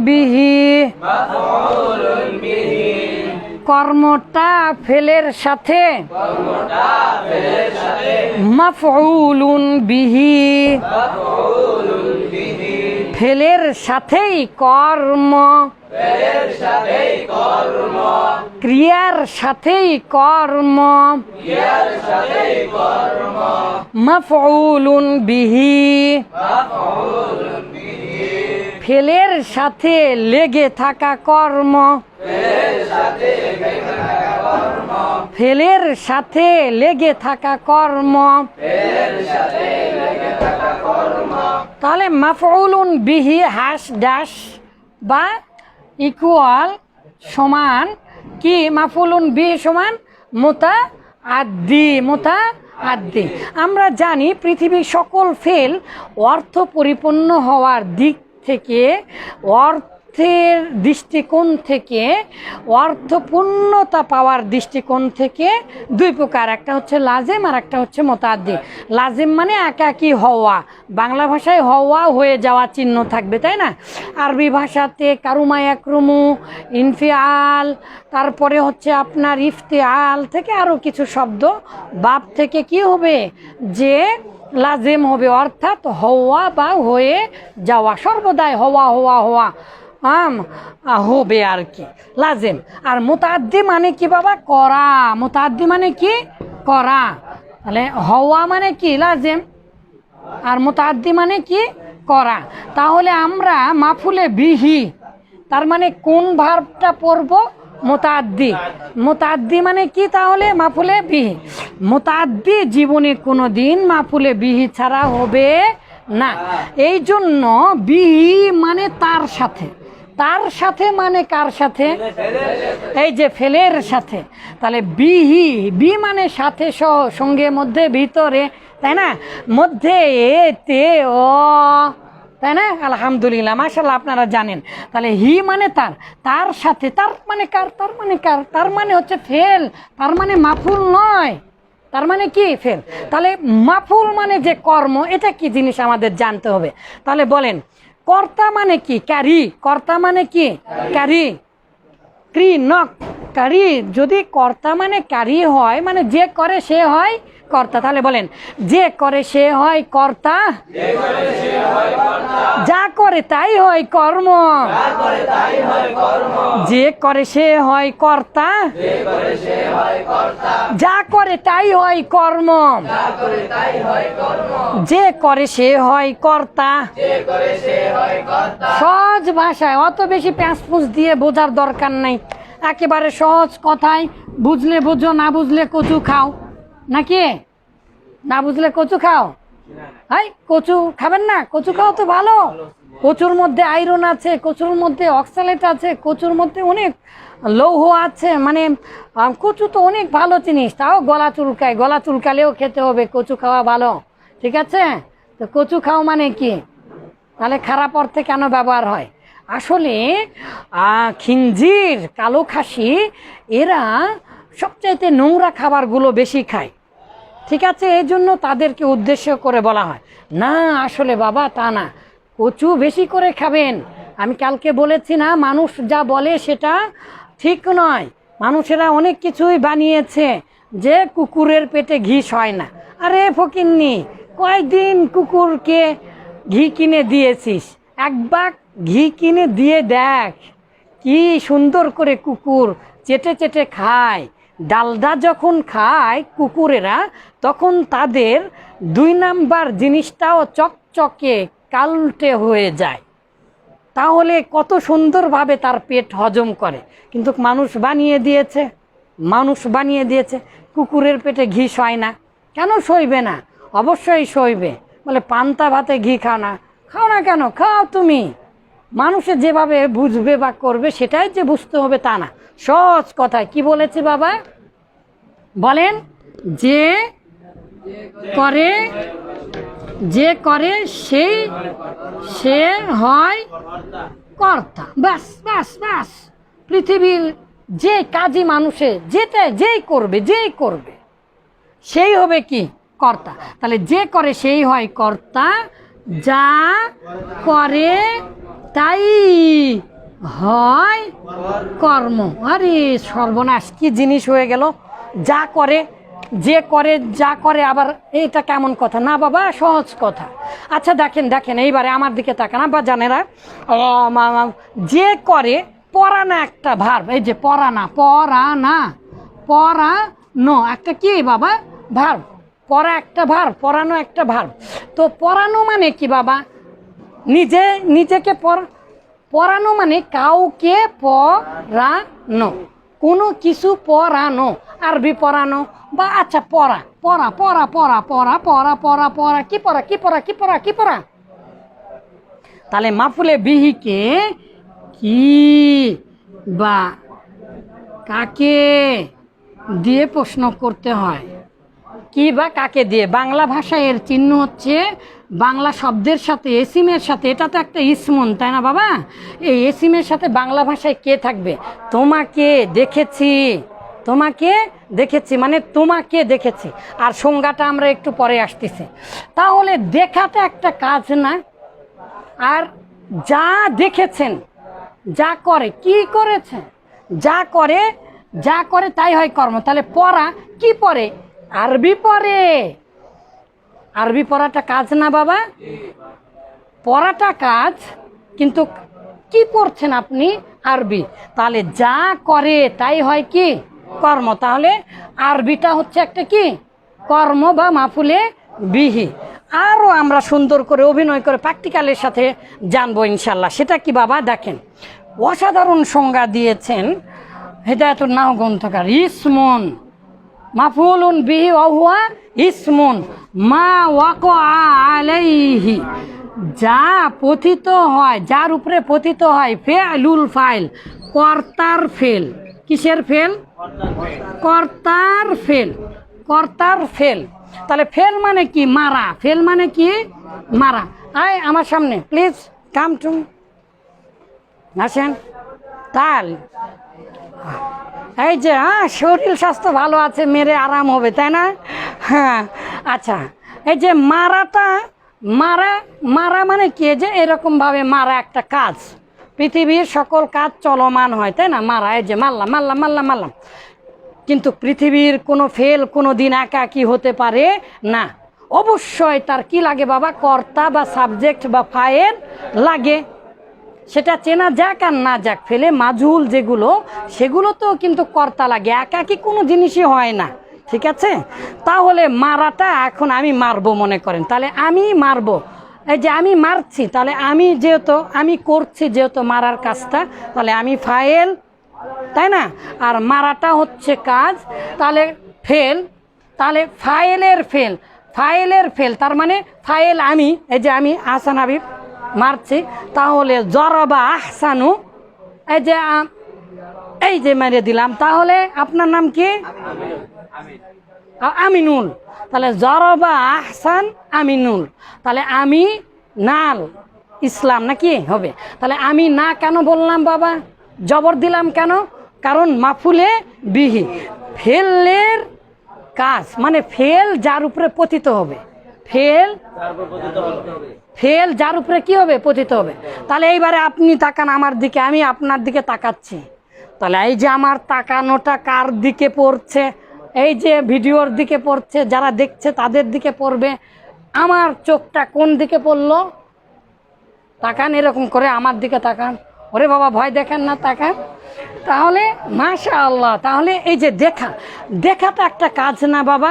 বিহি। কর্মটা ফেলের সাথে। মাফউলুন বিহি। ফেলের সাথেই কর্ম। ক্রিয়ার সাথেই কর্ম। মাফউলুন বিহি। ফেলের সাথে লেগে থাকা কর্ম। ফেলের সাথে লেগে থাকা কর্ম। তাহলে মাফউলুন বিহি হাস ড্যাশ বা ইকুয়াল সমান কি? মাফুলুন বিহি সমান মোতা আদি মোতা আদি আমরা জানি পৃথিবীর সকল ফেল অর্থ পরিপূর্ণ হওয়ার দিক থেকে অর্থের দৃষ্টিকোণ থেকে অর্থপূর্ণতা পাওয়ার দৃষ্টিকোণ থেকে দুই প্রকার একটা হচ্ছে লাজেম আর একটা হচ্ছে মোতাদ্দি লাজেম মানে একাকি হওয়া। বাংলা ভাষায় হওয়া হয়ে যাওয়া চিহ্ন থাকবে তাই না? আরবি ভাষাতে কারুমা একরুমু ইনফিয়াল তারপরে হচ্ছে আপনার ইফতিআল থেকে আরও কিছু শব্দ। বাপ থেকে কি হবে? যে লাজেম হবে, অর্থাৎ হওয়া বা হয়ে যাওয়া, সর্বদাই হওয়া হওয়া হওয়া। আম হবে আর কি, লাজেম। আর মোতাদ্দি মানে কি বাবা? করা। মোতাদ্দি মানে কি? করা। তাহলে হওয়া মানে কি? লাজেম। আর মোতাদ্দি মানে কি? করা। তাহলে আমরা মাফুলে বিহি, তার মানে কোন ভার্বটা পড়ব? মোতাদ্দি। মোতাদ্দি মানে কি তাহলে? মাফুলে বিহি। মোতাদ্দি জীবনে কোনো দিন মাফুলে বিহি ছাড়া হবে না। এই জন্য বিহি মানে তার সাথে। তার সাথে মানে কার সাথে? এই যে ফেলের সাথে। তাহলে বিহি, বি মানে সাথে সহ সঙ্গে, মধ্যে, ভিতরে, তাই না? মধ্যে এ তে ও তাই না? আলহামদুলিল্লাহ মাশাল্লাহ আপনারা জানেন। তাহলে হি মানে তার তার সাথে, তার মানে কার, তার মানে কার, তার মানে হচ্ছে ফেল, তার মানে মাফুল নয়। তার মানে কি? ফেল। তাহলে মাফুল মানে যে কর্ম, এটা কি জিনিস আমাদের জানতে হবে? তাহলে বলেন, কর্তা মানে কি? ক্যারি। কর্তা মানে কি? ক্যারি। ক্রি, নক। কারি যদি কর্তা মানে কারি হয় মানে যে করে সে হয় কর্তা, তাহলে বলেন, যে করে সে হয় কর্তা, যা করে তাই হয় কর্ম, যে করে সে হয় কর্তা, যা করে তাই হয় কর্ম, যে করে সে হয় কর্তা, সহজ ভাষায়, অত বেশি প্যাঁচ দিয়ে বোঝার দরকার নাই। একেবারে সহজ কথায়, বুঝলে বুঝো, না বুঝলে কচু খাও। নাকি? না বুঝলে কচু খাও। হাই, কচু খাবেন না? কচু খাও তো ভালো। কচুর মধ্যে আয়রন আছে, কচুর মধ্যে অক্সালেট আছে, কচুর মধ্যে অনেক লৌহ আছে। মানে কচু তো অনেক ভালো জিনিস, তাও গলা চুলকায়। গলা চুলকালেও খেতে হবে, কচু খাওয়া ভালো। ঠিক আছে? তো কচু খাও মানে কি? তাহলে খারাপ অর্থে কেন ব্যবহার হয়? আসলে খিঞ্জির, কালো খাসি, এরা সবচাইতে নোংরা খাবারগুলো বেশি খায়। ঠিক আছে, এই জন্য তাদেরকে উদ্দেশ্য করে বলা হয়। না, আসলে বাবা, তা না। কচু বেশি করে খাবেন। আমি কালকে বলেছি না, মানুষ যা বলে সেটা ঠিক নয়। মানুষেরা অনেক কিছুই বানিয়েছে যে কুকুরের পেটে ঘিস হয় না। আরে ফকিন্নি, কয়দিন কুকুরকে ঘি কিনে দিয়েছিস? এক বাক ঘি কিনে দিয়ে দেখ। কি সুন্দর করে কুকুর চেটে চেটে খায়। ডালডা যখন খায় কুকুরেরা, তখন তাদের দুই নাম্বার জিনিসটাও চকচকে, কালটে হয়ে যায়। তাহলে কত সুন্দরভাবে তার পেট হজম করে। কিন্তু মানুষ বানিয়ে দিয়েছে, মানুষ বানিয়ে দিয়েছে, কুকুরের পেটে ঘি সয় না। কেন সইবে না? অবশ্যই সইবে। বলে, পান্তা ভাতে ঘি খাও না। খাও না কেন? খাও তুমি। মানুষে যেভাবে বুঝবে বা করবে, সেটাই যে বুঝতে হবে তা না। সহজ কথায় কি বলেছে বাবা? বলেন, যে করে যে করে সেই সে হয় কর্তা। ব্যাস ব্যাস ব্যাস। পৃথিবীর যে কাজী মানুষে যেতে, যেই করবে যেই করবে, সেই হবে কি? কর্তা। তাহলে যে করে সেই হয় কর্তা, যা করে তাই হয়? কর্ম। আরে সর্বনাশ, কি জিনিস হয়ে গেল? যা করে, যে করে, যা করে, আবার এটা কেমন কথা? না বাবা, সহজ কথা। আচ্ছা দেখেন দেখেন, এইবারে আমার দিকে তাকান বা জানেরা? যে করে পড়ানা একটা ভার এই যে পড়ানা পড়ানা পড়ানো একটা কি বাবা? ভার পড়া একটা ভার পড়ানো একটা ভার তো পড়ানো মানে কি বাবা? নিজে, নিজেকে পড় পড়ানো মানে কাউকে পড়ানো কোনো কিছু পড়ানো আরবি পড়ানো বা আচ্ছা পড়া। পড়া পড়া পড়া পড়া পড়া পড়া পড়া। কি পড়া কি পড়া কি পড়া কি পড়া? তাহলে মাফুলে বিহিকে কি বা কাকে দিয়ে প্রশ্ন করতে হয়? কি বা কাকে দিয়ে? বাংলা ভাষায় এর চিহ্ন হচ্ছে বাংলা শব্দের সাথে এসিমের সাথে, এটা তো একটা ইসমন, তাই না বাবা? এই এসিমের সাথে বাংলা ভাষায় কে থাকবে? তোমাকে দেখেছি তোমাকে দেখেছি মানে তোমাকে দেখেছি। আর সংজ্ঞাটা আমরা একটু পরে আসতেছি। তাহলে দেখাটা একটা কাজ না, আর যা দেখেছেন, যা করে, কি করেছে? যা করে যা করে তাই হয় কর্ম। তাহলে পড়া কি পড়ে? আরবি পড়ে। আরবি পড়াটা কাজ না বাবা? পড়াটা কাজ, কিন্তু কি পড়ছেন আপনি আরবি? তাহলে যা করে তাই হয় কি? কর্ম। তাহলে আরবিটা হচ্ছে একটা কি? কর্ম বা মাফুলে বিহি। আরও আমরা সুন্দর করে, অভিনয় করে, প্র্যাকটিক্যালের সাথে জানব ইনশাল্লাহ। সেটা কি বাবা? দেখেন, অসাধারণ সংজ্ঞা দিয়েছেন হেদায়তুল নাহ গ্রন্থকার, ইসমন। মাফুলুন বিহি অহুয়া ইসমুন মা ওয়াক আলাইহি। যা পথিত হয়, যার উপরে পথিত হয় ফেলুল ফাইল, কর্তার ফেল। কিসের ফেল? কর্তার ফেল। কর্তার ফেল। তাহলে ফেল মানে কি? মারা। ফেল মানে কি? মারা। আয় আমার সামনে প্লিজ কাম টু আসেন। তাল এই যে হ্যাঁ শরীর স্বাস্থ্য ভালো আছে, মেরে আরাম হবে, তাই না? হ্যাঁ আচ্ছা এই যে মারাটা, মারা মারা মানে কি? যে এরকমভাবে মারা একটা কাজ। পৃথিবীর সকল কাজ চলমান হয়, তাই না? মারা, এই যে মারলাম মারলাম মারলাম মারলাম। কিন্তু পৃথিবীর কোনো ফেল কোনো দিন একাকি হতে পারে না। অবশ্যই তার কি লাগে বাবা? কর্তা বা সাবজেক্ট বা ফায়ের লাগে। সেটা চেনা যাক আর না যাক, ফেলে মাজুল যেগুলো, সেগুলো তো কিন্তু কর্তা লাগে, একাকি কোনো জিনিসই হয় না, ঠিক আছে? তাহলে মারাটা এখন আমি মারবো মনে করেন, তাহলে আমি মারবো। এই যে আমি মারছি, তাহলে আমি যেহেতু, আমি করছি যেহেতু মারার কাজটা, তাহলে আমি ফাইল তাই না? আর মারাটা হচ্ছে কাজ, তাহলে ফেল, তাহলে ফাইলের ফেল ফাইলের ফেল, তার মানে ফাইল আমি, এই যে আমি আসান হাবিব মারছি, তাহলে জরবা আহসানু। এই যে এই যে মেরে দিলাম, তাহলে আপনার নাম কি? আমিনুল। তাহলে জরবা আহসান আমিনুল। তাহলে আমি নাল ইসলাম নাকি? হবে। তাহলে আমি না কেন বললাম বাবা? জবর দিলাম কেন? কারণ মাফুলে বিহি। ফেলের কাজ মানে ফেল যার উপরে পতিত হবে। ফেল? ফেল যার উপরে কি হবে? পতিত হবে। তাহলে এইবারে আপনি তাকান আমার দিকে আমি আপনার দিকে তাকাচ্ছি। তাহলে এই যে আমার তাকানোটা কার দিকে পড়ছে? এই যে ভিডিওর দিকে পড়ছে যারা দেখছে তাদের দিকে পড়বে। আমার চোখটা কোন দিকে পড়ল? তাকান এরকম করে আমার দিকে তাকান। ওরে বাবা ভয় দেখেন না তাকান। তাহলে মাশা আল্লাহ তাহলে এই যে দেখা দেখাটা একটা কাজ না বাবা।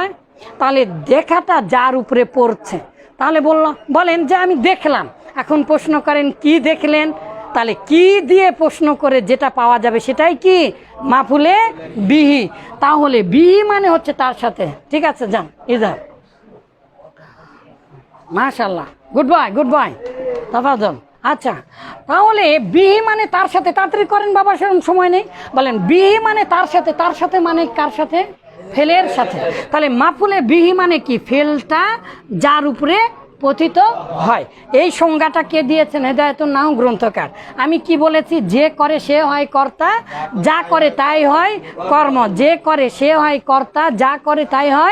তাহলে দেখাটা যার উপরে পড়ছে? তাহলে বলল, বলেন যে আমি দেখলাম। এখন প্রশ্ন করেন, কি দেখলেন? তাহলে কি দিয়ে প্রশ্ন করে যেটা পাওয়া যাবে সেটাই কি? মাফুলে বিহি। তাহলে বিহি মানে হচ্ছে তার সাথে। ঠিক আছে, যান ইধার মাশাল্লাহ গুড বাই গুড বাই তাফাজল আচ্ছা তাহলে বিহি মানে তার সাথে তাড়াতাড়ি করেন বাবা, সেরকম সময় নেই। বলেন, বিহি মানে তার সাথে তার সাথে মানে কার সাথে? ফেলের সাথে। তাহলে মাফুলে বিহি মানে কি? ফেলটা যার উপরে পতিত হয়। এই সংজ্ঞাটা কে দিয়েছেন? হেদায়ত নাও গ্রন্থকার। আমি কি বলেছি? যে করে সে হয় কর্তা, যা করে তাই হয় কর্ম। যে করে সে হয় কর্তা, যা করে তাই হয়